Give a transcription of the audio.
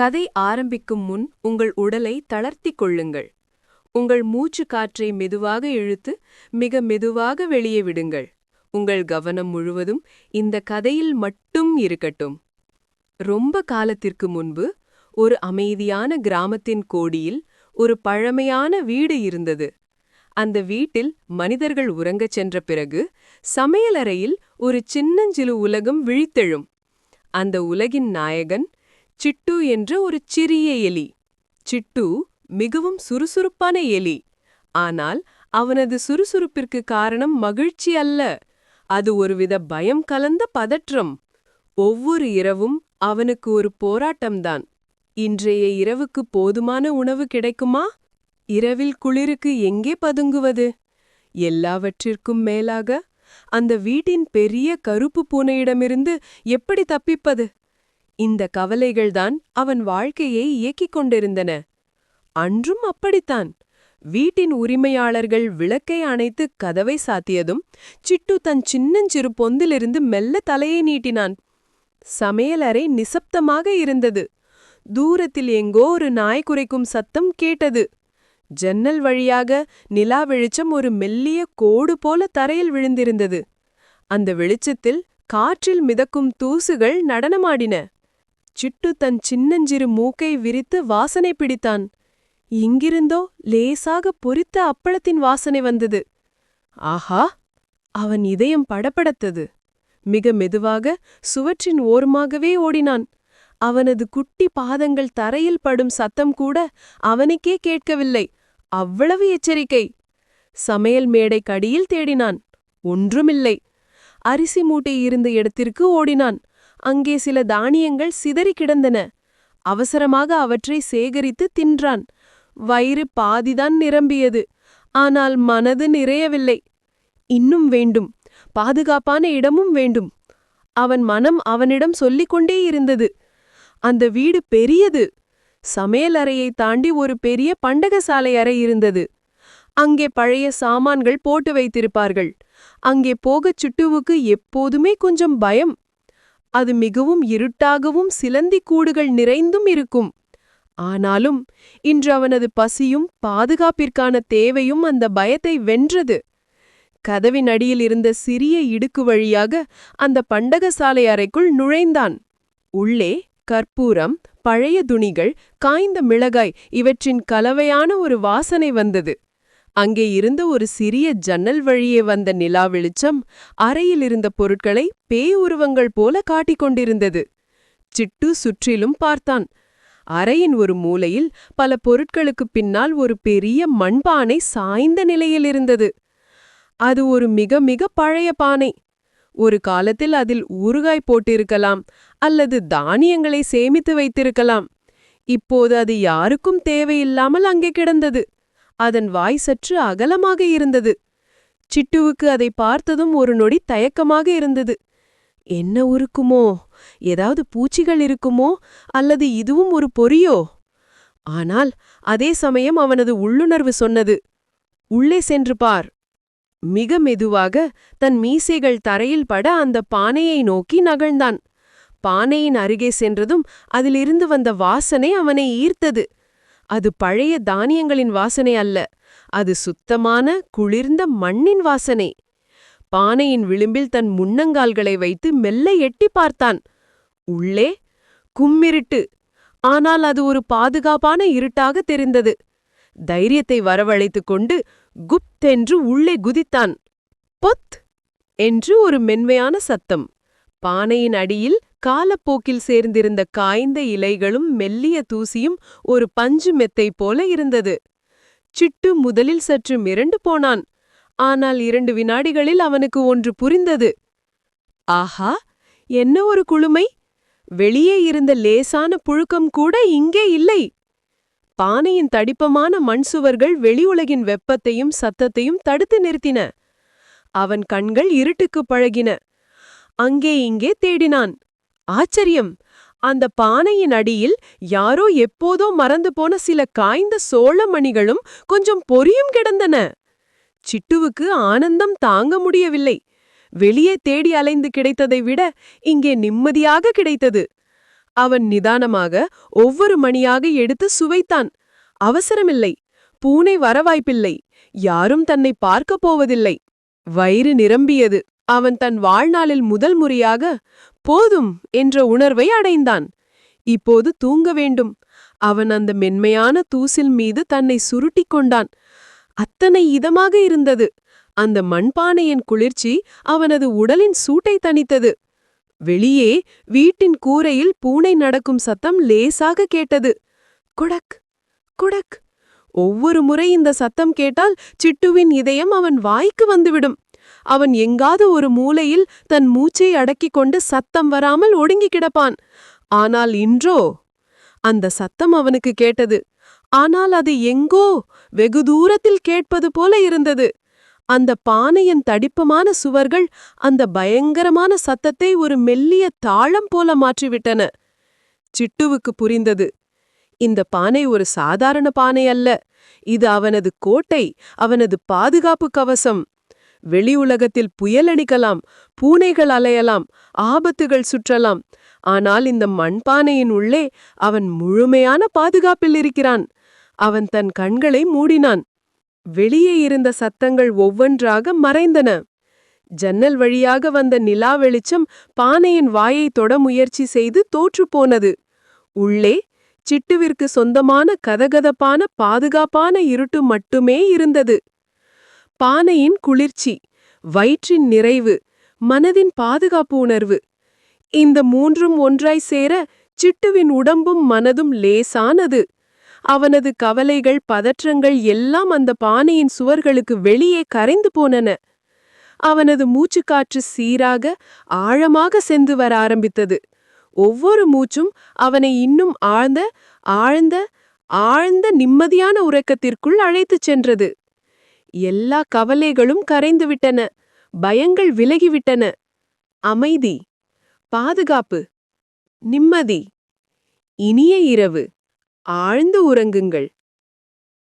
கதை ஆரம்பிக்கும் முன் உங்கள் உடலை தளர்த்திக் கொள்ளுங்கள். உங்கள் மூச்சு காற்றை மெதுவாக இழுத்து மிக மெதுவாக வெளியே விடுங்கள். உங்கள் கவனம் முழுவதும் இந்த கதையில் மட்டும் இருக்கட்டும். ரொம்ப காலத்திற்கு முன்பு ஒரு அமைதியான கிராமத்தின் கோடியில் ஒரு பழமையான வீடு இருந்தது. அந்த வீட்டில் மனிதர்கள் உறங்கச் சென்ற பிறகு சமையலறையில் ஒரு சின்னஞ்சிறு உலகம் விழித்தெழும். அந்த உலகின் நாயகன் சிட்டு என்ற ஒரு சிறிய எலி. சிட்டு மிகவும் சுறுசுறுப்பான எலி. ஆனால் அவனது சுறுசுறுப்பிற்கு காரணம் மகிழ்ச்சி அல்ல. அது ஒருவித பயம் கலந்த பதற்றம். ஒவ்வொரு இரவும் அவனுக்கு ஒரு போராட்டம்தான். இன்றைய இரவுக்கு போதுமான உணவு கிடைக்குமா? இரவில் குளிருக்கு எங்கே பதுங்குவது? எல்லாவற்றிற்கும் மேலாக அந்த வீட்டின் பெரிய கருப்பு பூனையிடமிருந்து எப்படி தப்பிப்பது? இந்த கவலைகள்தான் அவன் வாழ்க்கையை இயக்கிக் கொண்டிருந்தன. அன்றும் அப்படித்தான். வீட்டின் உரிமையாளர்கள் விளக்கை அணைத்து கதவை சாத்தியதும் சிட்டு தன் சின்னஞ்சிறு பொந்திலிருந்து மெல்ல தலையை நீட்டினான். சமையலறை நிசப்தமாக இருந்தது. தூரத்தில் எங்கோ ஒரு நாய் குறைக்கும் சத்தம் கேட்டது. ஜன்னல் வழியாக நிலா வெளிச்சம் ஒரு மெல்லிய கோடு போல தரையில் விழுந்திருந்தது. அந்த வெளிச்சத்தில் காற்றில் மிதக்கும் தூசுகள் நடனமாடின. சிட்டு தன் சின்னஞ்சிறு மூக்கை விரித்து வாசனை பிடித்தான். இங்கிருந்தோ லேசாக பொரித்த அப்பளத்தின் வாசனை வந்தது. ஆஹா! அவன் இதயம் படபடத்தது. மிக மெதுவாக சுவற்றின் ஓரமாகவே ஓடினான். அவனது குட்டி பாதங்கள் தரையில் படும் சத்தம் கூட அவனுக்கே கேட்கவில்லை. அவ்வளவு எச்சரிக்கை. சமையல் மேடை கடியில் தேடினான். ஒன்றுமில்லை. அரிசி மூட்டை இருந்த இடத்திற்கு ஓடினான். அங்கே சில தானியங்கள் சிதறி கிடந்தன. அவசரமாக அவற்றை சேகரித்து தின்றான். வயிறு பாதிதான் நிரம்பியது. ஆனால் மனது நிறையவில்லை. இன்னும் வேண்டும். பாதுகாப்பான இடமும் வேண்டும். அவன் மனம் அவனிடம் சொல்லிக்கொண்டே இருந்தது. அந்த வீடு பெரியது. சமையலறையை தாண்டி ஒரு பெரிய பண்டகசாலை அறை இருந்தது. அங்கே பழைய சாமான்கள் போட்டு வைத்திருப்பார்கள். அங்கே போகச் சுட்டுவுக்கு எப்போதுமே கொஞ்சம் பயம். அது மிகவும் இருட்டாகவும் சிலந்தி கூடுகள் நிறைந்தும் இருக்கும். ஆனாலும் இன்று அவனது பசியும் பாதுகாப்பிற்கான தேவையும் அந்த பயத்தை வென்றது. கதவின் அடியில் இருந்த சிறிய இடுக்கு வழியாக அந்த பண்டகசாலை அறைக்குள் நுழைந்தான். உள்ளே கற்பூரம் பழைய துணிகள் காய்ந்த மிளகாய் இவற்றின் கலவையான ஒரு வாசனை வந்தது. அங்கே இருந்த ஒரு சிறிய ஜன்னல் வழியே வந்த நிலா வெளிச்சம் அறையில் இருந்த பொருட்களை பேய் உருவங்கள் போல காட்டிக் கொண்டிருந்தது. சிட்டு சுற்றிலும் பார்த்தான். அறையின் ஒரு மூலையில் பல பொருட்களுக்குப் பின்னால் ஒரு பெரிய மண்பானை சாய்ந்த நிலையில் இருந்தது. அது ஒரு மிக மிக பழைய பானை. ஒரு காலத்தில் அதில் ஊறுகாய் போட்டிருக்கலாம் அல்லது தானியங்களை சேமித்து வைத்திருக்கலாம். இப்போது அது யாருக்கும் தேவையில்லாமல் அங்கே கிடந்தது. அதன் வாய் சற்று அகலமாக இருந்தது. சிட்டுவுக்கு அதை பார்த்ததும் ஒரு நொடி தயக்கமாக இருந்தது. என்ன உருக்குமோ? ஏதாவது பூச்சிகள் இருக்குமோ? அல்லது இதுவும் ஒரு பொறியோ? ஆனால் அதே சமயம் அவனது உள்ளுணர்வு சொன்னது. உள்ளே சென்று பார். மிக மெதுவாக தன் மீசைகள் தரையில் பட அந்த பானையை நோக்கி நகழ்ந்தான். பானையின் அருகே சென்றதும் அதிலிருந்து வந்த வாசனை அவனை ஈர்த்தது. அது பழைய தானியங்களின் வாசனை அல்ல. அது சுத்தமான குளிர்ந்த மண்ணின் வாசனை. பானையின் விளிம்பில் தன் முன்னங்கால்களை வைத்து மெல்ல எட்டி பார்த்தான். உள்ளே கும்மிருட்டு. ஆனால் அது ஒரு பாதுகாப்பான இருட்டாக தெரிந்தது. தைரியத்தை வரவழைத்துக் கொண்டு குப்தென்று உள்ளே குதித்தான். பொத்! என்று ஒரு மென்மையான சத்தம். பானையின் அடியில் காலப்போக்கில் சேர்ந்திருந்த காய்ந்த இலைகளும் மெல்லிய தூசியும் ஒரு பஞ்சு மெத்தை போல இருந்தது. சிட்டு முதலில் சற்று மிரண்டு போனான். ஆனால் இரண்டு வினாடிகளில் அவனுக்கு ஒன்று புரிந்தது. ஆஹா என்ன ஒரு குளுமை? வெளியே இருந்த லேசான புழுக்கம் கூட இங்கே இல்லை. பானையின் தடிப்பமான மண் சுவர்கள் வெளி உலகின் வெப்பத்தையும் சத்தத்தையும் தடுத்து நிறுத்தின. அவன் கண்கள் இருட்டுக்குப் பழகின. அங்கே இங்கே தேடினான். ஆச்சரியம்! அந்த பானையின் அடியில் யாரோ எப்போதோ மறந்து போன சில காய்ந்த சோள மணிகளும் கொஞ்சம் பொரியும் கிடந்தன. சிட்டுவுக்கு ஆனந்தம் தாங்க முடியவில்லை. வெளியே தேடி அலைந்து கிடைத்ததை விட இங்கே நிம்மதியாக கிடைத்தது. அவன் நிதானமாக ஒவ்வொரு மணியாக எடுத்து சுவைத்தான். அவசரமில்லை. பூனை வரவாய்ப்பில்லை. யாரும் தன்னை பார்க்கப் போவதில்லை. வயிறு நிரம்பியது. அவன் தன் வாழ்நாளில் முதல் முறையாக போதும் என்ற உணர்வை அடைந்தான். இப்போது தூங்க வேண்டும். அவன் அந்த மென்மையான தூசில் மீது தன்னை சுருட்டிக் கொண்டான். அத்தனை இதமாக இருந்தது. அந்த மண்பானையின் குளிர்ச்சி அவனது உடலின் சூட்டை தணித்தது. வெளியே வீட்டின் கூரையில் பூனை நடக்கும் சத்தம் லேசாக கேட்டது. குடக் குடக். ஒவ்வொரு முறை இந்த சத்தம் கேட்டால் சிட்டுவின் இதயம் அவன் வாய்க்கு வந்துவிடும். அவன் எங்காவது ஒரு மூலையில் தன் மூச்சை அடக்கிக் கொண்டு சத்தம் வராமல் ஒடுங்கி கிடப்பான். ஆனால் இன்றோ? அந்த சத்தம் அவனுக்கு கேட்டது. ஆனால் அது எங்கோ? வெகு தூரத்தில் கேட்பது போல இருந்தது. அந்த பானையின் தடிப்பமான சுவர்கள் அந்த பயங்கரமான சத்தத்தை ஒரு மெல்லிய தாளம் போல மாற்றிவிட்டன. சிட்டுவுக்கு புரிந்தது. இந்த பானை ஒரு சாதாரண பானை அல்ல. இது அவனது கோட்டை அவனது பாதுகாப்பு கவசம். வெளி உலகத்தில் புயலடிக்கலாம் பூனைகள் அலையலாம் ஆபத்துகள் சுற்றலாம். ஆனால் இந்த மண்பானையின் உள்ளே அவன் முழுமையான பாதுகாப்பில் இருக்கிறான். அவன் தன் கண்களை மூடினான். வெளியே இருந்த சத்தங்கள் ஒவ்வொன்றாக மறைந்தன. ஜன்னல் வழியாக வந்த நிலா வெளிச்சம் பானையின் வாயை தொட முயற்சி செய்து தோற்றுப்போனது உள்ளே சிட்டுவிற்கு சொந்தமான கதகதப்பான பாதுகாப்பான இருட்டு மட்டுமே இருந்தது. பானையின் குளிர்ச்சி வயிற்றின் நிறைவு மனதின் பாதுகாப்பு உணர்வு. இந்த மூன்றும் ஒன்றாய் சேர சிட்டுவின் உடம்பும் மனதும் லேசானது. அவனது கவலைகள் பதற்றங்கள் எல்லாம் அந்த பானையின் சுவர்களுக்கு வெளியே கரைந்து போனன. அவனது மூச்சுக்காற்று சீராக ஆழமாக சென்று வர ஆரம்பித்தது. ஒவ்வொரு மூச்சும் அவனை இன்னும் ஆழ்ந்த ஆழ்ந்த ஆழ்ந்த நிம்மதியான உறக்கத்திற்குள் அழைத்துச் சென்றது. எல்லா கவலைகளும் கரைந்துவிட்டன. பயங்கள் விலகிவிட்டன. அமைதி. பாதுகாப்பு. நிம்மதி. இனிய இரவு. ஆழ்ந்து உறங்குங்கள்.